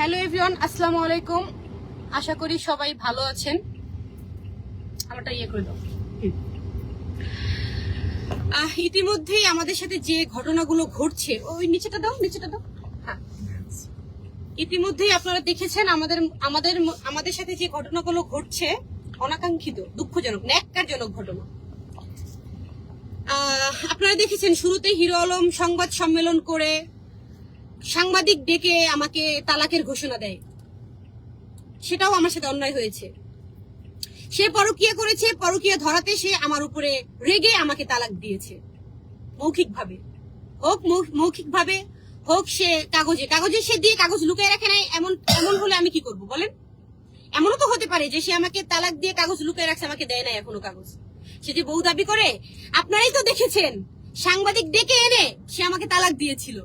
Hello everyone আসসালামু আলাইকুম। আশা করি সবাই ভালো আছেন। আমারটা ইয়ে করে দাও। ইতিমধ্যেই আমাদের সাথে যে ঘটনাগুলো ঘটছে, ওই নিচেটা দাও নিচেটা দাও। হ্যাঁ। ইতিমধ্যেই আপনারা দেখেছেন আমাদের আমাদের আমাদের সাথে যে ঘটনাগুলো ঘটছে, অনাকাঙ্ক্ষিত, দুঃখজনক, ন্যাক্কারজনক ঘটনা। আপনারা দেখেছেন শুরুতে হিরো আলম সংবাদ সম্মেলন করে সাংবাদিক ডেকে আমাকে তালাকের ঘোষণা দেয়। সেটাও আমার সাথে অন্যায় হয়েছে। সে পরকিয়া করেছে, পরকিয়া ধরাতে সে আমার উপরে রেগে আমাকে তালাক দিয়েছে। মৌখিক ভাবে হোক মৌখিক ভাবে হোক সে কাগজে। কাগজে সে দিয়ে কাগজ লুকিয়ে রাখে নাই, এমন এমন হলে আমি কি করব বলেন? এমনও তো হতে পারে যে সে আমাকে তালাক দিয়ে কাগজ লুকিয়ে রাখছে, আমাকে দেয় নাই এখনও কাগজ। সে যে বউ দাবি করে, আপনারাই তো দেখেছেন। সাংবাদিক ডেকে এনে সে আমাকে তালাক দিয়েছিল।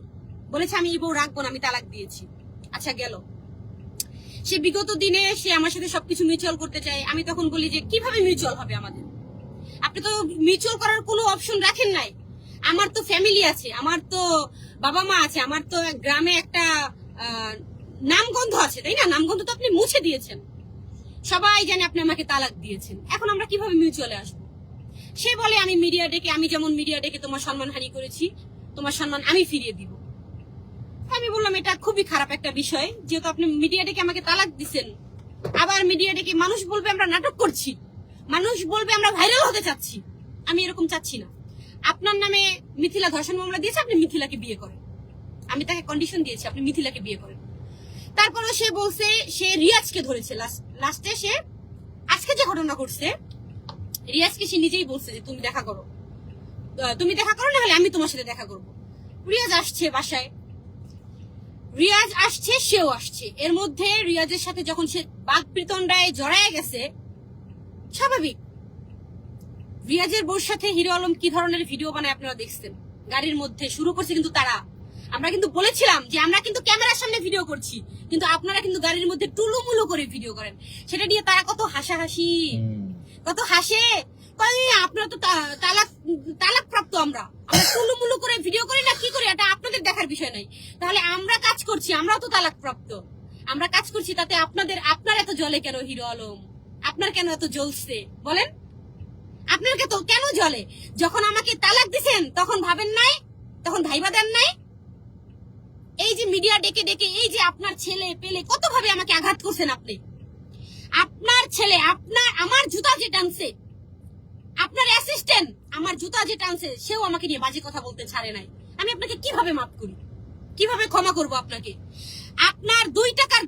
বলেছে, আমি এই বউ রাখব না, আমি তালাক দিয়েছি। আচ্ছা গেল। সে বিগত দিনে সে আমার সাথে সবকিছু মিউচুয়াল করতে চায়। আমি তখন বলি যে, কীভাবে মিউচুয়াল হবে আমাদের? আপনি তো মিউচুয়াল করার কোনো অপশন রাখেন নাই। আমার তো ফ্যামিলি আছে, আমার তো বাবা মা আছে, আমার তো গ্রামে একটা নামগন্ধ আছে, তাই না? নামগন্ধ তো আপনি মুছে দিয়েছেন। সবাই জানে আপনি আমাকে তালাক দিয়েছেন। এখন আমরা কীভাবে মিউচুয়ালে আসব? সে বলে, আমি মিডিয়া ডেকে, আমি যেমন মিডিয়া ডেকে তোমার সম্মানহানি করেছি, তোমার সম্মান আমি ফিরিয়ে দিব। আমি বললাম, এটা খুবই খারাপ একটা বিষয়। যেহেতু আপনি মিডিয়া ডেকে আমাকে তালাক দিচ্ছেন আবার মিডিয়া ডেকে মানুষ বলবে আমরা নাটক করছি, মানুষ বলবে আমরা ভাইরাল হতে চাচ্ছি। আমি এরকম চাচ্ছি না। আপনার নামে মিথিলা ধর্ষণ মামলা দিয়েছে, আপনি মিথিলাকে বিয়ে করেন। আমি তাকে কন্ডিশন দিয়েছি, আপনি মিথিলাকে বিয়ে করেন। তারপরে সে বলছে, সে রিয়াজকে ধরেছে। লাস্টে সে, আজকে যে ঘটনা ঘটছে, রিয়াজকে সে নিজেই বলছে যে, তুমি দেখা করো। তুমি দেখা করো না হলে আমি তোমার সাথে দেখা করব। রিয়াজ আসছে বাসায় রিয়াজ আসছে সেও আসছে। এর মধ্যে রিয়াজের সাথে যখন সে বাঘ প্রীতন্ডায় জড়ায় গেছে স্বাভাবিক। রিয়াজের বউর সাথে হিরো আলম কি ধরনের ভিডিও বানায় আপনারা দেখছেন? গাড়ির মধ্যে শুরু করছে কিন্তু তারা। আমরা কিন্তু বলেছিলাম যে আমরা কিন্তু ক্যামেরার সামনে ভিডিও করছি কিন্তু আপনারা কিন্তু গাড়ির মধ্যে টুলুমুলু করে ভিডিও করেন। সেটা নিয়ে তারা কত হাসাহাসি কত হাসে। আপনারা তো তা- তালাক তালাক প্রাপ্ত আমরা? আমরা টুলুমুলু করে ভিডিও করি না, কি করি? এটা আপনাদের দেখার বিষয় নাই তাহলে আমরা কাজ করছি, আমরাও তো তালাক প্রাপ্ত আমরা কাজ করছি তাতে আপনাদের, আপনার এত জলে কেন হিরো আলম? আপনার কেন এত জ্বলছে? বলেন। আপনার তো, কেন জলে যখন আমাকে তালাক দিছেন, তখন ভাবেন নাই? তখন ভাইবা দেন নাই? এই যে মিডিয়া ডেকে ডেকে, এই যে আপনার ছেলে পেলে কত ভাবে আমাকে আঘাত করছেন আপনি? আপনার ছেলে, আপনার, আমার জুতা যে টানছে আপনার অ্যাসিস্ট্যান্ট আমার জুতা যে টানছে, সেও আমাকে নিয়ে বাজে কথা বলতে ছাড়ে নাই। আমি আপনাকে কীভাবে মাফ করি? কীভাবে ক্ষমা করব আপনাকে? আপনার দুই টাকার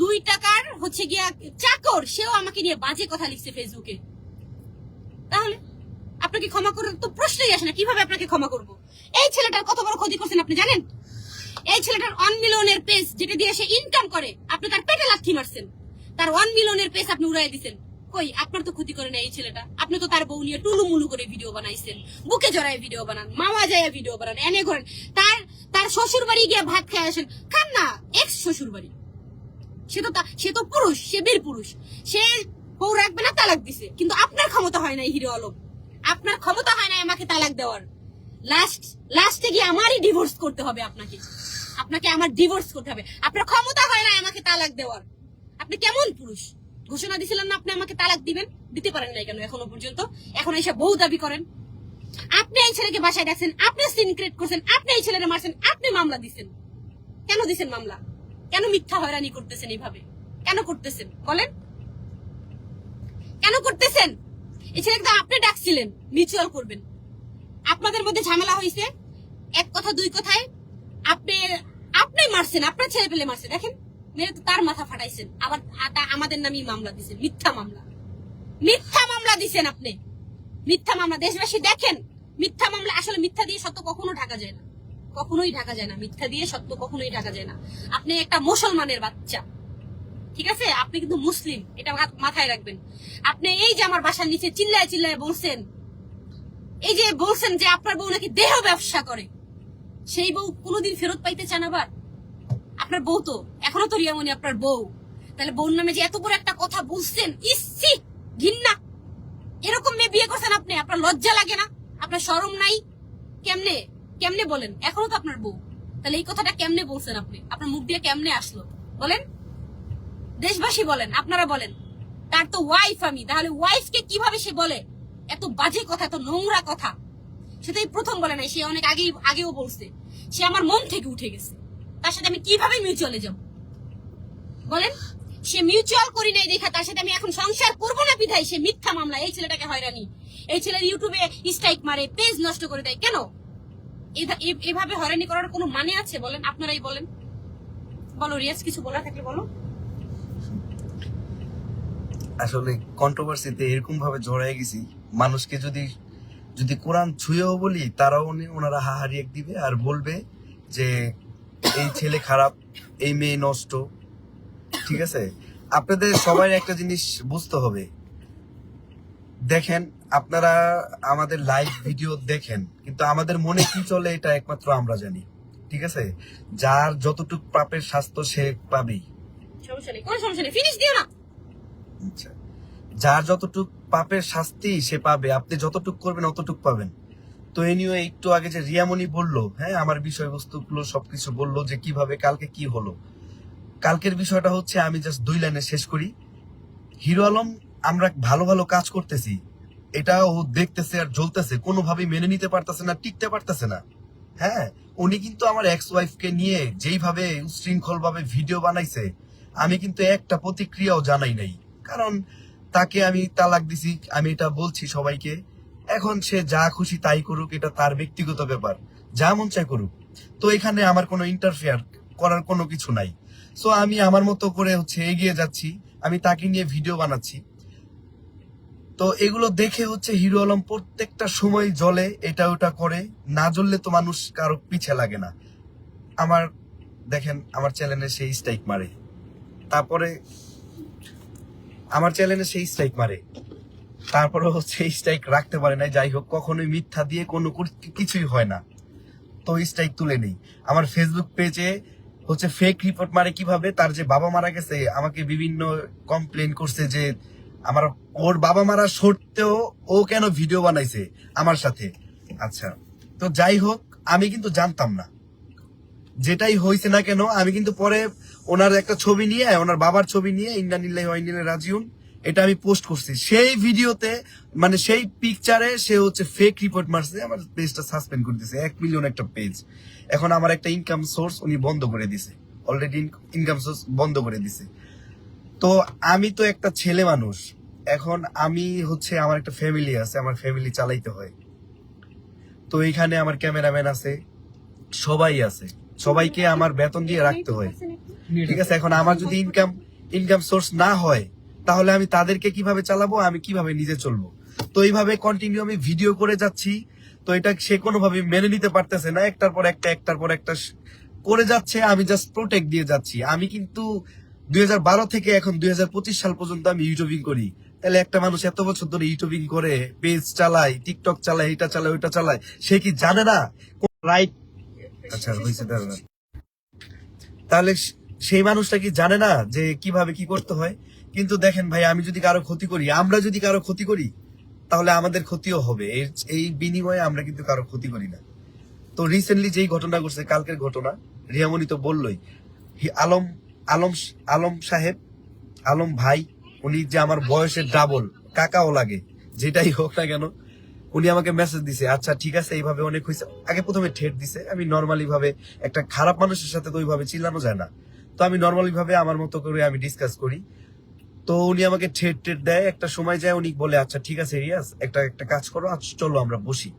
দুই টাকার হচ্ছে গিয়া চাকর, সেও আমাকে নিয়ে বাজে কথা লিখছে ফেসবুকে তাহলে আপনাকে ক্ষমা করার তো প্রশ্নই আসে না, কীভাবে আপনাকে ক্ষমা করব? এই ছেলেটার কত বড় ক্ষতি করছেন আপনি জানেন? এই ছেলেটার ওয়ান মিলিয়নের পেজ যেটা দিয়ে সে ইনকাম করে, আপনি তার পেটে লাথি মারছেন। তার ওয়ান মিলিয়নের পেজ আপনি উড়াই দিছেন। কই? আপনার তো ক্ষতি করে না এই ছেলেটা। আপনি তো তার বউ নিয়ে টুলু মুলু করে ভিডিও বানাইছেন। বুকে জড়ায় ভিডিও বানান, মামা যায় ভিডিও বানান, এনে করেন তার তার শ্বশুর বাড়ি গিয়ে ভাত খেয়ে আসেন। খান না এক্স শ্বশুর বাড়ি সে তো সে তো পুরুষ, সে বীর পুরুষ। সে বউ রাখবে না, তালাক দিছে। কিন্তু আপনার ক্ষমতা হয় না হিরো আলম। আপনার ক্ষমতা হয় না আমাকে তালাক দেওয়ার। লাস্ট লাস্টে গিয়ে আমারই ডিভোর্স করতে হবে আপনাকে। আপনাকে আমার ডিভোর্স করতে হবে। আপনার ক্ষমতা হয় না আমাকে তালাক দেওয়ার। আপনি কেমন পুরুষ? ঘোষণা দিছিলেন না, আপনি আমাকে তালাক দিবেন, দিতে পারেন নাই কেন এখনও পর্যন্ত? এখন এসে বহু দাবি করেন। আপনি এই ছেলেকে বাসায় রাখছেন আপনি সিন ক্রিয়েট করছেন, আপনি এই ছেলেকে মারছেন, আপনি মামলা দিছেন। কেন দিছেন মামলা? কেন মিথ্যা হয়রানি করতেছেন এইভাবে? কেন করতেছেন? বলেন। কেন করতেছেন? এই ছেলেকে তো আপনি ডাকছিলেন মিউচুয়াল করবেন। আপনাদের মধ্যে ঝামেলা হয়েছে এক কথা, দুই কথায়। আপনি আপনি মারছেন, আপনার ছেলে পেলে মারছে, দেখেন। মেরে তো তার মাথা ফাটাইছেন, আবার আমাদের নামই মামলা দিছেন, মিথ্যা মামলা। মিথ্যা মামলা দিছেন আপনি। মিথ্যা মামলা, দেশবাসী দেখেন, মিথ্যা মামলা আসলে মিথ্যা দিয়ে সত্য কখনো ঢাকা যায় না। কখনোই ঢাকা যায় না। মিথ্যা দিয়ে সত্য কখনোই ঢাকা যায় না। আপনি একটা মুসলমানের বাচ্চা, ঠিক আছে? আপনি কিন্তু মুসলিম, এটা মাথায় রাখবেন। আপনি এই যে আমার বাসার নিচে চিল্লায় চিল্লায় বলছেন, এই যে বলছেন যে আপনার বউ নাকি দেহ ব্যবসা করে, সেই বউ কোনোদিন ফেরত পাইতে চান আবার? আপনার বউ তো। এখনও তো রিয়ামণি আপনার বউ। তাহলে বউর নামে যে এত বড় একটা কথা বলছেন, ইসি ঘিন্না এরকম মেয়ে বিয়ে করছেন আপনি, আপনার লজ্জা লাগে না? আপনার শরম নাই? কেমনে? কেমনে বলেন? এখনও তো আপনার বউ। তাহলে এই কথাটা কেমনে বলছেন আপনি? আপনার মুখ দিয়ে কেমনে আসলো? বলেন। দেশবাসী বলেন, আপনারা বলেন। তার তো ওয়াইফ আমি। তাহলে ওয়াইফকে কীভাবে সে বলে? এত বাজে কথা, এত নোংরা কথা। সেটাই প্রথম বলে নাই, সে অনেক আগেই, আগেও বলছে। সে আমার মন থেকে উঠে গেছে। সাথে আমি কীভাবে মিউচুয়ালে যাব? বলেন। সে মিউচুয়াল করি নাই দেখা, তার সাথে আমি এখন সংসার করব না বিধায় সে মিথ্যা মামলা এই ছেলেটাকে হয়রানি। এই ছেলের ইউটিউবে স্ট্রাইক মারে পেজ নষ্ট করে দেয়। কেন? এভা- এভাবে হয়রানি করার কোনো মানে আছে? বলেন, আপনারাই বলেন। বলো, রিয়াজ, কিছু বলার থাকলে বলো। আসলে কন্ট্রোভার্সিতে এরকম ভাবে জড়াই গেছি, মানুষকে যদি যদি কোরআন ছুঁয়েও বলি, তারাও ওনারা হাহারি এক দিবে আর বলবে যে এই ছেলে খারাপ এই মেয়ে নষ্ট ঠিক আছে? আপনাদের সবাই একটা জিনিস বুঝতে হবে। দেখেন আপনারা আমাদের লাইভ ভিডিও দেখেন কিন্তু আমাদের মনে কি চলে এটা একমাত্র আমরা জানি ঠিক আছে? যার যতটুক পাপের স্বাস্থ্য সে পাবেই। আচ্ছা যার যতটুক পাপের শাস্তি সে পাবে আপনি যতটুক করবেন অতটুক পাবেন। তো এ নিয়ে একটু আগে যে রিয়ামণি বলল হ্যাঁ আমার বিষয়বস্তুগুলো সবকিছু বলল যে কীভাবে, কালকে কি হলো। কালকের বিষয়টা হচ্ছে আমি জাস্ট দুই লাইনে শেষ করি। হিরো আলম, আমরা ভালো ভালো কাজ করতেছি। এটা ও দেখতেছে আর জ্বলতেছে, কোনোভাবেই মেনে নিতে পারতেছে না, টিকতে পারতেছে না। হ্যাঁ উনি কিন্তু আমার এক্স ওয়াইফকে নিয়ে যেইভাবে উশৃঙ্খল ভাবে ভিডিও বানাইছে, আমি কিন্তু একটা প্রতিক্রিয়াও জানাই নাই। কারণ তাকে আমি তালাক দিছি, আমি এটা বলছি সবাইকে। এখন সে যা খুশি তাই করুক, এটা তার ব্যক্তিগত ব্যাপার। যা মন চায় করুক। তো এখানে আমার কোনো ইন্টারফেয়ার করার কোনো কিছু নাই। সো আমি আমার মতো করে হচ্ছে এগিয়ে যাচ্ছি। আমি তাকে নিয়ে ভিডিও বানাচ্ছি। তো এগুলো দেখে হচ্ছে হিরো আলম প্রত্যেকটা সময় জলে এটা ওটা করে। না জ্বললে তো মানুষ কারও পিছে লাগে না। আমার, দেখেন, আমার চ্যানেলে সেই স্ট্রাইক মারে। তারপরে, আমার চ্যানেলে সেই স্ট্রাইক মারে। তারপরে হচ্ছে স্ট্রাইক রাখতে পারে না যাই হোক, কখনোই মিথ্যা দিয়ে কোনো কিছুই হয় না। তো স্ট্রাইক তুলে নেই। আমার ফেসবুক পেজে হচ্ছে ফেক রিপোর্ট মারে কীভাবে? তার যে বাবা মারা গেছে, আমাকে বিভিন্ন কমপ্লেন করছে যে আমার ওর বাবা মারা সত্ত্বেও ও কেন ভিডিও বানাইছে আমার সাথে। আচ্ছা তো যাই হোক, আমি কিন্তু জানতাম না। যেটাই হয়েছে না কেন, আমি কিন্তু পরে ওনার একটা ছবি নিয়ে, ওনার বাবার ছবি নিয়ে ওয়াইনিল্লাহ রাজিউন এটা আমি পোস্ট করছি। সেই ভিডিওতে মানে সেই পিকচারে সে হচ্ছে ফেক রিপোর্ট মারছে আমার পেজটা সাসপেন্ড করে দিছে এক মিলিয়ন একটা পেজ এখন আমার একটা ইনকাম সোর্স উনি বন্ধ করে দিছে। অলরেডি ইনকাম সোর্স বন্ধ করে দিছে। তো আমি তো একটা ছেলে মানুষ এখন আমি হচ্ছে আমার একটা ফ্যামিলি আছে আমার ফ্যামিলি চালাইতে হয়। তো এখানে আমার ক্যামেরাম্যান আছে সবাই আছে। সবাইকে আমার বেতন দিয়ে রাখতে হয়। ঠিক আছে এখন আমার যদি ইনকাম ইনকাম সোর্স না হয় তাহলে আমি তাদেরকে কীভাবে চালাবো আমি কীভাবে নিজে চলবো? তো এইভাবে কন্টিনিউ আমি ভিডিও করে যাচ্ছি। তো এটা সে কোনোভাবে মেনে নিতে পারতেছে না। একটার পর একটা একটার পর একটা করে যাচ্ছে। আমি জাস্ট প্রোটেক্ট দিয়ে যাচ্ছি। আমি কিন্তু দুই থেকে এখন দুই সাল পর্যন্ত আমি ইউটিউবিং করি। তাহলে একটা মানুষ এত বছর ধরে ইউটিউবিং করে পেজ চালায় টিকটক চালায় এটা চালায় ওইটা চালায় সে কি জানে না? রাইট আচ্ছা হয়েছে তাহলে সেই মানুষটা কি জানে না যে কীভাবে কি করতে হয়? কিন্তু দেখেন ভাই, আমি যদি কারও ক্ষতি করি, আমরা যদি কারও ক্ষতি করি, তাহলে আমাদের ক্ষতিও হবে। এই বিনিময়ে আমরা কিন্তু কারও ক্ষতি করি না। তো রিসেন্টলি যেই ঘটনা ঘটছে, কালকের ঘটনা, রিয়ামণি তো বললই আলম আলম আলম সাহেব, আলম ভাই, উনি যে আমার বয়সের ডাবল কাকাও লাগে, যেটাই হোক না কেন, উনি আমাকে মেসেজ দিছে আচ্ছা ঠিক আছে, এইভাবে অনেক হয়েছে আগে প্রথমে ঠেট দিছে, আমি নর্মালি ভাবে একটা খারাপ মানুষের সাথে তো ওইভাবে চিল্লানো যায় না। তো আমি নর্মালি ভাবে আমার মতো করে আমি ডিসকাস করি। তো উনি আমাকে ঠেট ঠেট দেয়, একটা সময় যায় উনি বলে আচ্ছা ঠিক আছে, রিয়াজ, একটা একটা কাজ করো, আজ চলো আমরা বসি।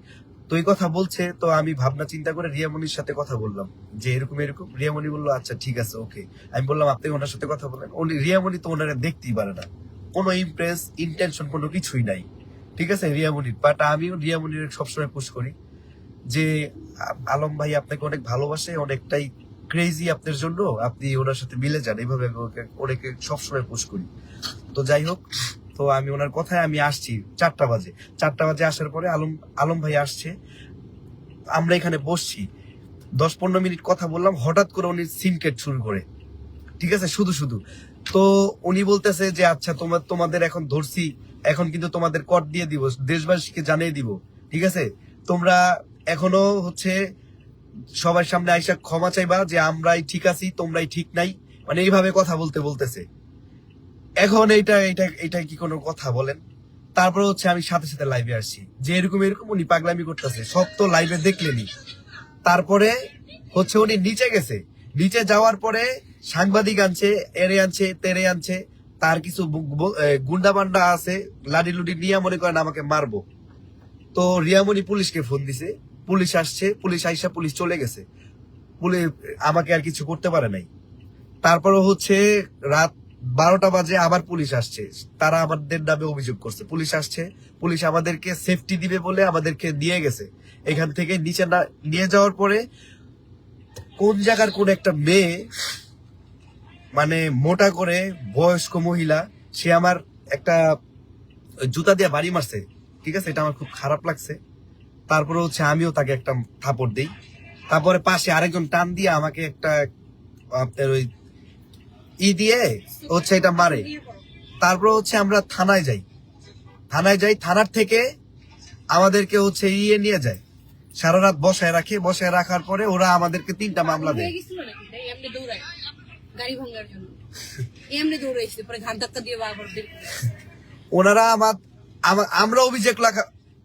তো এই কথা বলছে, তো আমি ভাবনা চিন্তা করে রিয়ামনির সাথে কথা বললাম, যে এরকম এরকম। রিয়ামণি বলল আচ্ছা ঠিক আছে, ওকে। আমি বললাম, আপনি ওনার সাথে কথা বলেন। উনি, রিয়ামণি তো ওনারা দেখতেই পারে না। কোনো ইমপ্রেস ইন্টেনশন কোনো কিছুই নাই। ঠিক আছে, রিয়ামণির। বাট আমিও রিয়ামণির সবসময় পুশ করি যে আলম ভাই আপনাকে অনেক ভালোবাসে, অনেকটাই ক্রেজি আপনার জন্য, আপনি ওনার সাথে মিলে যান। এইভাবে ওকে, ওনাকে সবসময় পুশ করি। তো যাই হোক, তো আমি ওনার কথায় আমি আসছি চারটা বাজে। চারটা বাজে আসার পরে আলম আলম ভাই আসছে। আমরা এখানে বসছি। দশ পনেরো মিনিট কথা বললাম, হঠাৎ করে উনি সিনকেট শুরু করে। ঠিক আছে? শুধু শুধু। তো উনি বলতেছে যে আচ্ছা তোমার তোমাদের এখন ধরছি, এখন কিন্তু তোমাদের কর দিয়ে দিব, দেশবাসীকে জানিয়ে দিব। ঠিক আছে? তোমরা এখনও হচ্ছে সবার সামনে আইসা ক্ষমা চাইবা যে আমরাই ঠিক আছি, তোমরাই ঠিক নাই। মানে এইভাবে কথা বলতে বলতেছে। এখন এইটা এইটা এটা কি কোনো কথা বলেন? তারপরে হচ্ছে আমি সাথে সাথে লাইভে আসছি। যে এরকম এরকম উনি পাগলামি করতেছে সব তো লাইভে দেখলেনি। তারপরে হচ্ছে উনি নিচে গেছে। নিচে যাওয়ার পরে সাংবাদিক আনছে, এরে আনছে, তেরে আনছে, তার কিছু গুন্ডা বান্ডা আছে লাডি লুডি নিয়ে মনে করেন আমাকে মারবো। তো রিয়ামণি পুলিশকে ফোন দিছে। পুলিশ আসছে, পুলিশ আইসা পুলিশ চলে গেছে। পুলিশ আমাকে আর কিছু করতে পারে নাই। তারপরে হচ্ছে রাত বারোটা বাজে আবার পুলিশ আসছে। তারা আমাদের নামে অভিযোগ করছে। পুলিশ আসছে, পুলিশ আমাদেরকে সেফটি দিবে বলে আমাদেরকে নিয়ে গেছে। এখান থেকে নিচে না, নিয়ে যাওয়ার পরে কোন জায়গার কোন একটা মেয়ে মানে মোটা করে বয়স্ক মহিলা, সে আমার একটা জুতা দিয়ে বাড়ি মারছে। ঠিক আছে? এটা আমার খুব খারাপ লাগছে। তারপরে হচ্ছে আমিও তাকে একটা থাপড় দিই। তারপরে পাশে আরেকজন টান দিয়ে আমাকে একটা আপনার ওই ই দিয়ে হচ্ছে এটা মারে। তারপর হচ্ছে আমরা থানায় যাই। থানায় যাই থানার থেকে আমাদেরকে হচ্ছে ইয়ে নিয়ে যায়। সারা রাত বসায় রাখে। বসায় রাখার পরে ওরা আমাদেরকে তিনটা মামলা দেয়। ওনারা আমার আমরা অভিযোগ লাগা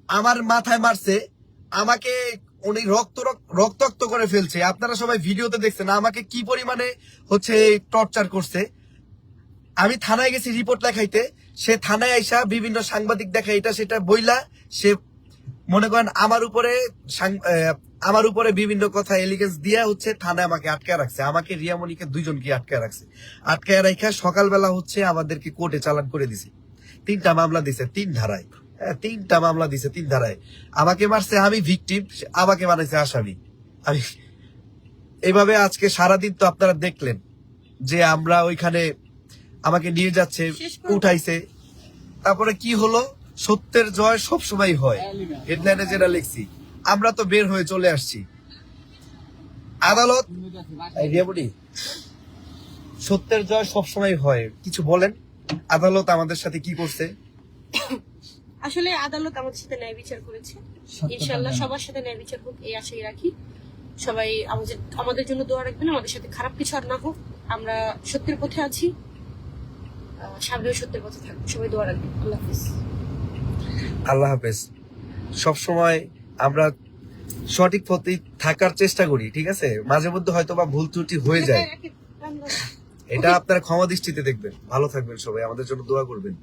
আমার মাথায় মারছে আমাকে উনি রক্ত, রক্তাক্ত করে ফেলছে। আপনারা সবাই ভিডিওতে দেখছেন, আমাকে কি পরিমাণে হচ্ছে টর্চার করছে। আমি থানায় গেছি রিপোর্ট লেখাইতে। সে থানায় আইসা বিভিন্ন সাংবাদিক দেখা, এটা সেটা বইলা সে মনে করেন আমার উপরে আমার উপরে বিভিন্ন কথা এলিগেন্স দিয়া হচ্ছে থানায় আমাকে আটকে রাখছে। আমাকে রিয়ামণিকে দুইজনকে আটকে রাখছে। আটকে রাখা সকালবেলা হচ্ছে আমাদেরকে কোর্টে চালান করে দিছে। তিনটা মামলা দিছে, তিন ধারায়। তিনটা মামলা দিছে তিন ধারায়। আমাকে মারছে আমি ভিকটিম আমাকে বানাইছে আসামি। আমি এইভাবে আজকে সারাদিন তো আপনারা দেখলেন যে আমরা ওইখানে আমাকে নিয়ে যাচ্ছে উঠাইছে। তারপরে কি হলো? সত্যের জয় সব সময় হয়। হেডলাইনে যেটা লিখছি আমরা তো বের হয়ে চলে আসছি। আদালত সত্যের জয় সব সময় হয়। কিছু বলেন? আদালত আমাদের সাথে কি করছে? আসলে আদালত আমাদের সাথে ন্যায় বিচার করেছে। ইনশাল্লাহ সবার সাথে ন্যায় বিচার হোক এই আশাই রাখি। সবাই আমাদের আমাদের জন্য দোয়া রাখবেন আমাদের সাথে খারাপ কিছু আর না হোক। আমরা সত্যের পথে আছি। সামনেও সত্যের পথে থাকব। সবাই দোয়া রাখবেন। আল্লাহ হাফিজ। আল্লাহ হাফেজ। সব সময় আমরা সঠিক পথে থাকার চেষ্টা করি ঠিক আছে? মাঝে মধ্যে হয়তো বা ভুল ত্রুটি হয়ে যায়। এটা আপনারা ক্ষমা দৃষ্টিতে দেখবেন। ভালো থাকবেন সবাই। আমাদের জন্য দোয়া করবেন।